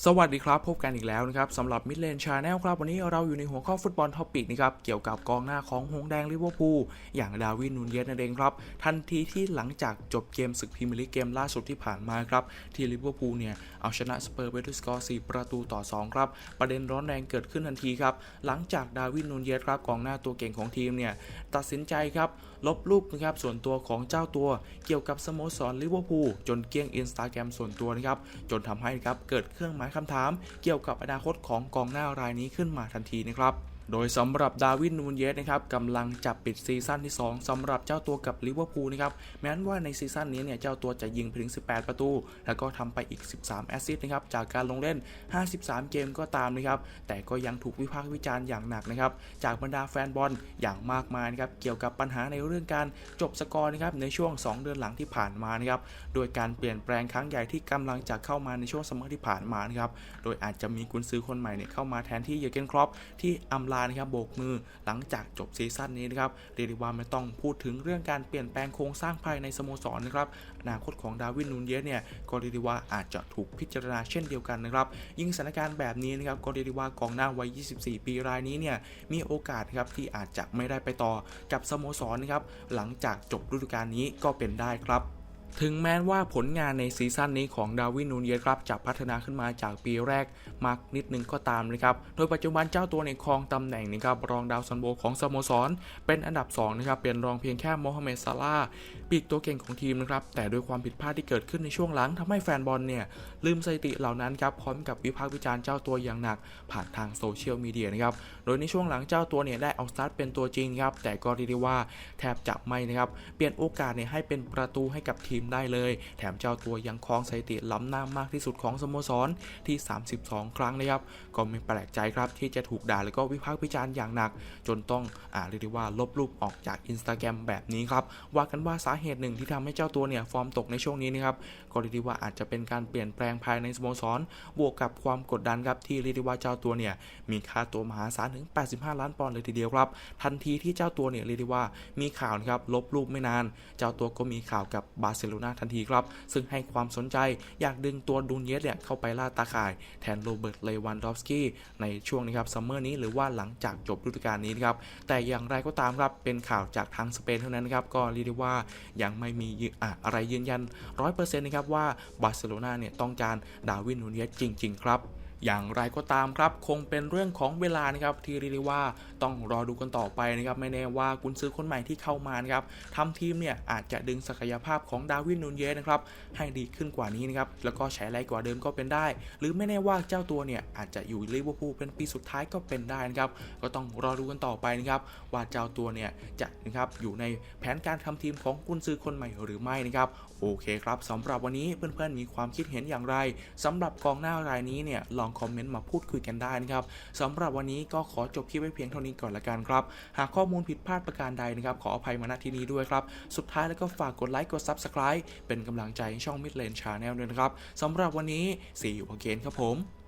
สวัสดีครับ พบกันอีกแล้วนะครับสำหรับมิดเลนชาแนลครับ วันนี้เราอยู่ในหัวข้อฟุตบอลท็อปิกนะครับ เกี่ยวกับกองหน้าของหงสแดงลิเวอร์พูลอย่างดาวินนูนเยสนั่นเองครับ ทันทีที่หลังจากจบเกมศึกพรีเมียร์ลีกเกมล่าสุดที่ผ่านมาครับ ที่ลิเวอร์พูลเนี่ย เอาชนะสเปอร์ไปด้วยสกอร์ 4 ประตูต่อ 2 ครับ ประเด็นร้อนแรงเกิดขึ้นทันทีครับ หลังจากดาวินนูนเยสครับกองหน้าตัวเก่งของทีมเนี่ยตัดสินใจครับลบรูปนะครับส่วนตัวของเจ้าตัว เกี่ยวกับสโมสรลิเวอร์พูลจนเกลี้ยงอินสตาแกรมส่วนตัวนะครับจนทำให้ครับเกิดเครื่องหมายคำถามเกี่ยวกับอนาคตของกองหน้ารายนี้ขึ้นมาทันทีนะครับโดยสำหรับดาวินนูนเยสนะครับกำลังจับปิดซีซั่นที่ 2สำหรับเจ้าตัวกับลิเวอร์พูลนะครับแม้นว่าในซีซั่นนี้เนี่ยเจ้าตัวจะยิงไปถึง18 ประตู แล้วก็ทำไปอีก 13 แอสซิสต์นะครับจากการลงเล่น 53 เกมก็ตามนะครับแต่ก็ยังถูกวิพากษ์วิจารณ์อย่างหนักนะครับจากบรรดาแฟนบอลอย่างมากมายนะครับเกี่ยวกับปัญหาในเรื่องการจบสกอร์นะครับในช่วง 2 เดือนหลังที่ผ่านมานะครับโดยการเปลี่ยนแปลงครั้งใหญ่ที่กำลังจะเข้ามาในช่วงซัมเมอร์ที่ผ่านมานะครับโดยอาจจะมีกุนซือคนใหม่เนี่ยเข้ามาแทนที่เยเกนครอปที่อำลานะครับโบกมือหลังจากจบซีซั่นนี้นะครับเรียกได้ว่าไม่ต้องพูดถึงเรื่องการเปลี่ยนแปลงโครงสร้างภายในสโมสรนะครับอนาคตของดาวินนูนเยสเนี่ยก็เรียกได้ว่าอาจจะถูกพิจารณาเช่นเดียวกันนะครับยิ่งสถานการณ์แบบนี้นะครับก็เรียกได้ว่ากองหน้าวัย 24 ปีรายนี้เนี่ยมีโอกาสครับที่อาจจะไม่ได้ไปต่อกับสโมสรนะครับหลังจากจบฤดูกาลนี้ก็เป็นได้ครับ ถึงแม้ว่าผลงานในซีซั่นนี้ของดาวินนูนเยสครับจะพัฒนาขึ้นมาจากปีแรกมากนิดนึงก็ตามนะครับ โดยปัจจุบันเจ้าตัวในครองตำแหน่งนะครับรองดาวซันโบของสโมสร เป็นอันดับ2นะครับเป็นรองเพียงแค่โมฮัมเหม็ดซาลาปีกตัวเก่งของทีมนะครับแต่ด้วยความผิดพลาดที่เกิดขึ้นในช่วงหลังทำให้แฟนบอลเนี่ยลืมสถิติเหล่านั้นครับพร้อมกับวิพากษ์วิจารณ์เจ้าตัวอย่างหนัก ผ่านทางโซเชียลมีเดียนะครับโดยในช่วงหลังเจ้าตัวเนี่ยได้ออกสตาร์ทเป็นตัวจริงครับแต่ก็เรียกได้ว่าแทบจะไม่นะครับเปลี่ยนโอกาสเนี่ยให้เป็นประตูให้กับทีมได้เลย แถมเจ้าตัวยังครองสถิติล้ำหน้ามากที่สุดของสโมสรที่ 32 ครั้งนะครับ ก็ไม่แปลกใจครับที่จะถูกด่าแล้วก็วิพากษ์วิจารณ์อย่างหนัก จนต้องอ่าเรียกได้ว่าลบรูปออกจากอินสตาแกรมแบบนี้ครับ ว่ากันว่าสาเหตุหนึ่งที่ทำให้เจ้าตัวเนี่ยฟอร์มตกในช่วงนี้นะครับก็เรียกได้ว่าอาจจะเป็นการเปลี่ยนแปลงภายในสโมสร บวกกับความกดดันครับที่เรียกได้ว่าเจ้าตัวเนี่ยมีค่าตัวมหาศาลถึง 85 ล้านปอนด์เลยทีเดียวครับ ทันทีที่เจ้าตัวเนี่ยเรียกได้ว่ามีข่าวนะครับลบรูปไม่นาน เจ้าตัวก็มีข่าวกับบาร์เซโลนาทันทีครับ ซึ่งให้ความสนใจอยากดึงตัวดูนเยสเนี่ยเข้าไปล่าตาข่ายแทนโรเบิร์ตเลวันดอฟสกี้ในช่วงนี้ครับซัมเมอร์นี้หรือว่าหลังจากจบฤดูกาลนี้นครับแต่อย่างไรก็ตามครับเป็นข่าวจากทางสเปนเท่านั้นนะครับก็เรียกได้ว่ายังไม่มีอะอะไรยืนยัน 100%นะครับว่าบาร์เซโลนาเนี่ยต้องการดาวินนูนเยสจริง ๆ ครับ อย่างไรก็ตามครับ คงเป็นเรื่องของเวลานะครับที่เรียกได้ว่าต้องรอดูกันต่อไปนะครับไม่แน่ว่ากุนซือคนใหม่ที่เข้ามานะครับทำทีมเนี่ยอาจจะดึงศักยภาพของดาวินนูนเยสนะครับให้ดีขึ้นกว่านี้นะครับแล้วก็ใช้ไรกว่าเดิมก็เป็นได้ หรือไม่แน่ว่าเจ้าตัวเนี่ยอาจจะอยู่ลิเวอร์พูลเป็นปีสุดท้ายก็เป็นได้นะครับก็ต้องรอดูกันต่อไปนะครับว่าเจ้าตัวเนี่ยจะนะครับอยู่ในแผนการทำทีมของกุนซือคนใหม่หรือไม่นะครับโอเคครับสำหรับวันนี้เพื่อนๆมีความคิดเห็นอย่างไรสำหรับกองหน้ารายนี้เนี่ยลองคอมเมนต์มาพูดคุยกันได้นะครับสำหรับวันนี้ก็ขอจบคลิปไว้เพียงเท่านี้ก่อนละกันครับ หากข้อมูลผิดพลาดประการใดนะครับ ขออภัยมาณที่นี้ด้วยครับ สุดท้ายแล้วก็ฝากกดไลค์กด Subscribe เป็นกำลังใจให้ช่อง Midlane Channel ด้วยนะครับสำหรับวันนี้ see you again ครับผม